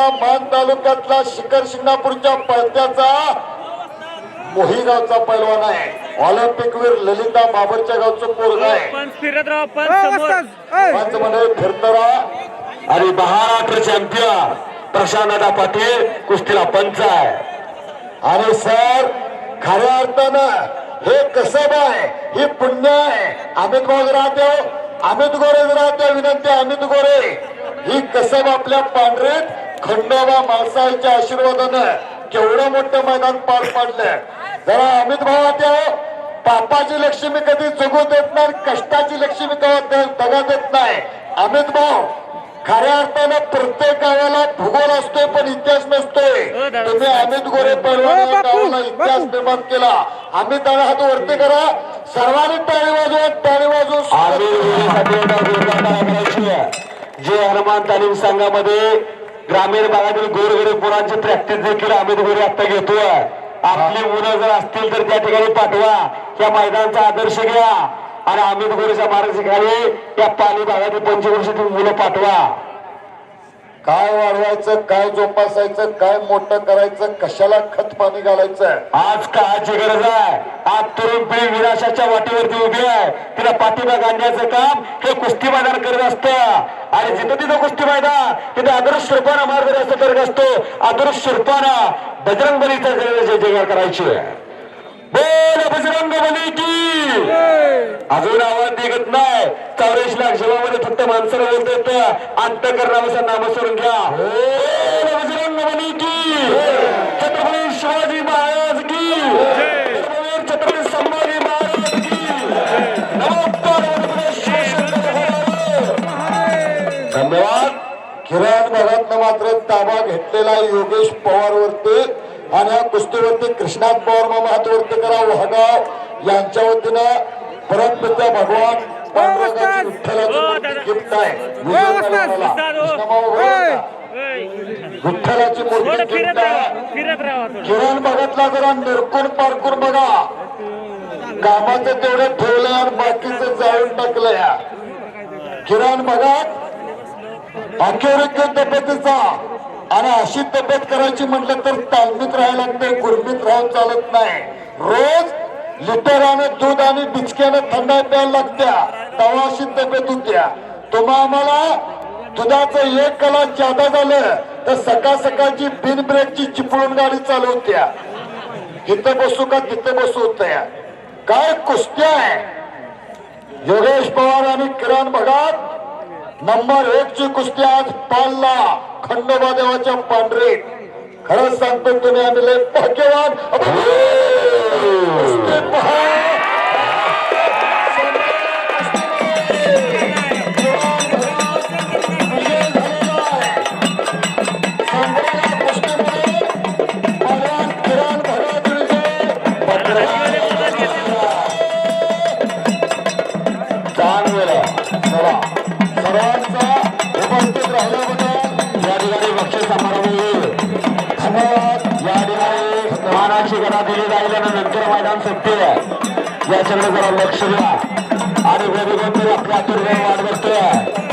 मान तालुक्यातला शिखर शिंगणापूरच्या पळत्याचा मोहीगावचा पैलवान आहे. ऑलिम्पिक वीर ललिता बाबरच्या गावचं पोरग आहे. पंच म्हणजे फिरतरा आणि महाराष्ट्र चॅम्पियन प्रशांतदा पाटील कुस्तीला पंच आहे. आणि सर खऱ्या अर्थानं हे कसब आहे हे पुण्य आहे. अमित भाऊ राहते अमित गोरे राहते विनंती अमित गोरे. ही कसब आपल्या पांढरीत खंडोबा माणसाच्या आशीर्वादानं केवढं मोठं मैदान पार पाडलं जरा अमित भाऊ राहते पापाची लक्ष्मी कधी जगू देत नाही कष्टाची लक्ष्मी कवा द- दगा देत नाही. अमित भाऊ खऱ्या अर्थानं प्रत्येक गावाला भूगोल असतोय पण इतिहास नसतोय. हो. तुम्ही अमित गोरे हो, बापू, गावाला इतिहास. निर्माण केला. आम्ही त्याला हात वरती करा. सर्वांनी टाळी वाजवून टाळी वाजवून. जे हनुमान तालीम संघामध्ये ग्रामीण भागातील गोरगरीब मुलांची प्रॅक्टिस देखील अमित गोरे आता घेतोय. आपली मुलं जर असतील तर त्या ठिकाणी पाठवा. या मैदानाचा आदर्श घ्या. आणि अमित गोरेच्या मार्गदर्शनाखाली या पाणी भागातील पंचवर्षातील मुलं पाठवा. काय वाढवायचं काय जोपासायचं काय मोठं करायचं कशाला खत पाणी घालायचं? आज काळाची गरज आहे. आज तरुण पिढी विनाशाच्या वाटेवरती उभी आहे. तिला पाठिंबा काढण्याचं काम हे कुस्ती मैदान असतं. आणि जिथं तिथं कुस्ती मैदान तिथे आदर्श शिरपाना मार्गदर्शन करत असतो. आदर्श शिरपाना बजरंग बलीचा जय जयकार करायची. बोल बजरंग बली की. अजून आवाज निघत नाही. चौऱ्याऐंशी लाख जीवामध्ये फक्त माणसाला बोलता येतं अंतकरणानुसार नामस्मरण घ्या. बोल बजरंग बली की. मात्र ताबा घेतलेला योगेश पवार वरती आणि या कुस्तीवरती कृष्णात पवार मामा हात वरती करा. वहगाव यांच्या वतीनं परमपित्या भगवान पांडुरंगाची विठ्ठलाची हो, मूर्ती दादा. गिफ्ट आहे. हो, हो. विठ्ठलाची मूर्ती गिफ्ट आहे. किरण भगतला जरा निरकून पारकून बघा. कामाचं तेवढं ठेवलं आणि बाकीचं जाळून टाकलंय. किरण भगत अखेर तब्येतीचा आणि अशी तब्येत करायची म्हटलं तर तालमीत राहायला लागते गुरमीत राहून चालत नाही. रोज लिटरानं दूध आणि बिचक्यानं थंडा प्यायला लागत्या. तेव्हा अशी तब्येत होत्या तुम्हा आम्हाला दुधाचं एक कला जादा झालं तर सकाळ सकाळची बिन ब्रेकची चिपळून गाडी चालवत्या इथं बसू का तिथे बसू होत्या. काय कुस्त्या आहे? योगेश पवार आणि किरण भगत नंबर एक ची कुस्ती आज पालला खंडोबा देवाच्या पांढरीत. खरंच सांगतो तुम्ही आम्ही लय भाग्यवान. उपस्थित राहिल्याबद्दल या ठिकाणी बक्षीस समारोह होईल. धन्यवाद. या ठिकाणी मानाची गदा दिली नंतर मैदान सुटते. याच्याकडे जरा लक्ष द्या. आणि वेगवेगळे आपल्या आतुरतेने वाट बघतोय.